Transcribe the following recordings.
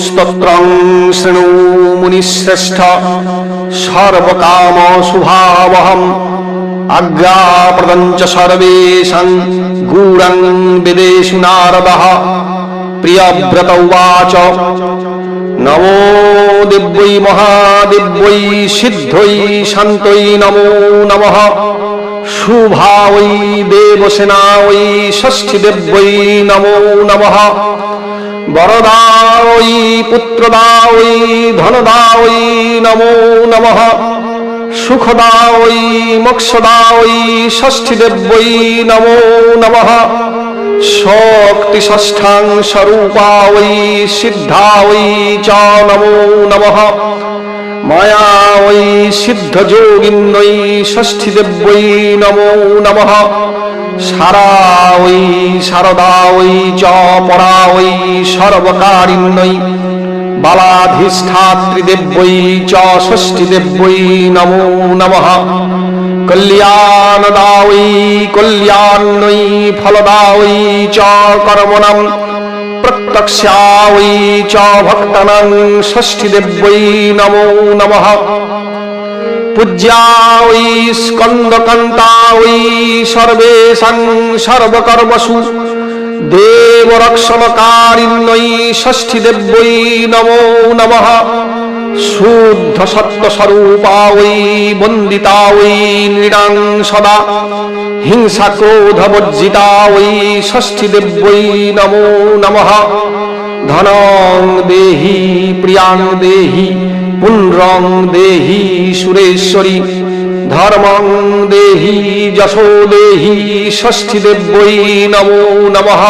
স্তোত্রং শৃণু মুনিশ্রেষ্ঠ সর্বকাম শুভাবহম আজ্ঞাপ্রদং চ সর্বেষাং গূঢ়ং বিদেশু নারদः প্রিয়ব্রত উবাচ নমো দিব্যৈ মহাদিব্যৈ সিদ্ধৈ শান্তৈ নমো নমঃ শুভা ওই দেবসেনা ওই ষষ্ঠী দেব্যৈ নমো নমঃ বরদা ওই পুত্রদা ওই ধনদা ওই নমো নমঃ। সুখদা ওই মোক্ষদা ওই ষষ্ঠী দেব্যৈ নমো নমঃ। শক্তি ষষ্ঠাং স্বরূপা ওই সিদ্ধা চ নমো নমঃ। মায়া ওই সিদ্ধ যোগিন্নৈ ষষ্ঠী দেব্যৈ নমো নমঃ। সারা ওই শারদা ওই চ পরা ওই সর্বকারিণ্যই বালাধিষ্ঠাত্রিদেব্যই চ ষষ্ঠী দেব্যৈ নমো নমঃ। কল্যাণদা ওই কল্যাণৈ ফলদা ওই চ কর্মণম প্রত্যক্ষা ওই চ ভক্তানাং ষষ্ঠী দেব্যৈ নমো নমঃ। পূজ্যা ওই স্কন্দকান্তা ওই সর্বেশাং সর্বকর্মসু দেবরক্ষণকারিণ্যই ষষ্ঠী দেব্যৈ নমো নমঃ। ওই বন্দিতা ওই নৃণাং সদা। হিংসা ক্রোধ বর্জিতা ওই ষষ্ঠী দেব্যৈ নমো নমঃ। ধনং দেহি, প্রিয়াং দেহি দেহি, সুরেশ্বরী। ধর্মং দেহি যশো দেহি ষষ্ঠী দেব্যৈ নমো নমঃ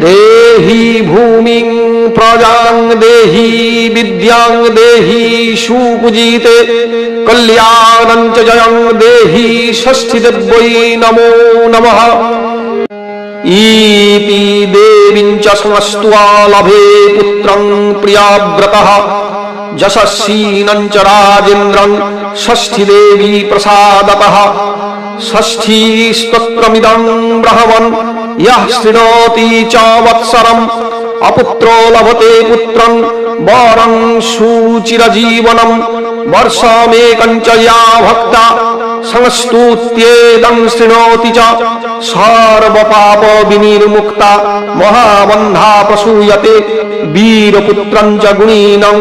দেহি ভূমিং প্রজাং দেহি বিদ্যাং দেহি সুপূজিতে কল্যাণং চ জয়ং দেহি ষষ্ঠী দেব্যৈ নমো নমঃ ইতি দেবীং চ সমস্ত্বা লভে यशस्वीनं च राजेन्द्रं षष्ठीदेवी प्रसादतः। षष्ठीस्तत्रमिदं ब्रहवन् यः शृणोति च वत्सरम् अपुत्रो लभते पुत्रं वरं सुचिरजीवनं। वर्षमेकं च या भक्ता, संस्तुत्येदं शृणोति च। সর্বপাপ বিনির্মুক্তা মহাবন্ধা প্রসূয়তে বীরপুত্রং চ গুণীনং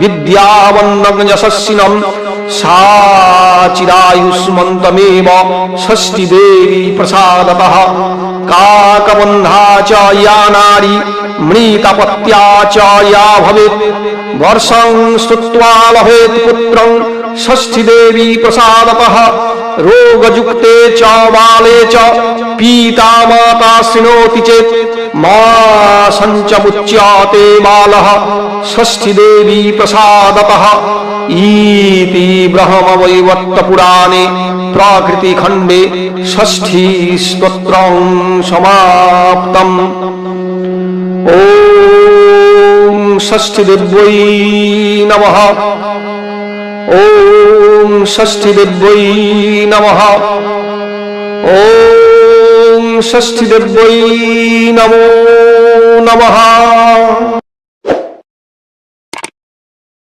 বিদ্যাবন্নং যশস্বিনম সা চিরায়ুষ্মন্তমেব ষষ্ঠী দেবী প্রসাদতঃ কাকবন্ধা চ ইয়া নারী মৃতপত্যা চ ইয়া ভবেৎ বর্ষং শ্রুত্বা লভেৎ পুত্রং षष्ठीदेवी प्रसादतः, रोगयुक्ते च, बाले च पीता माता शृणोति चेत् मासञ्चमुच्यते बालः, षष्ठीदेवी प्रसादतः। इति ब्रह्मवैवर्तपुराणे प्राकृतिखण्डे षष्ठी स्तोत्रं समाप्तम्। ॐ षष्ठीदेव्यै नमः। ॐ षष्ठीदेव्यै नमः ॐ षष्ठीदेव्यै नमो नमः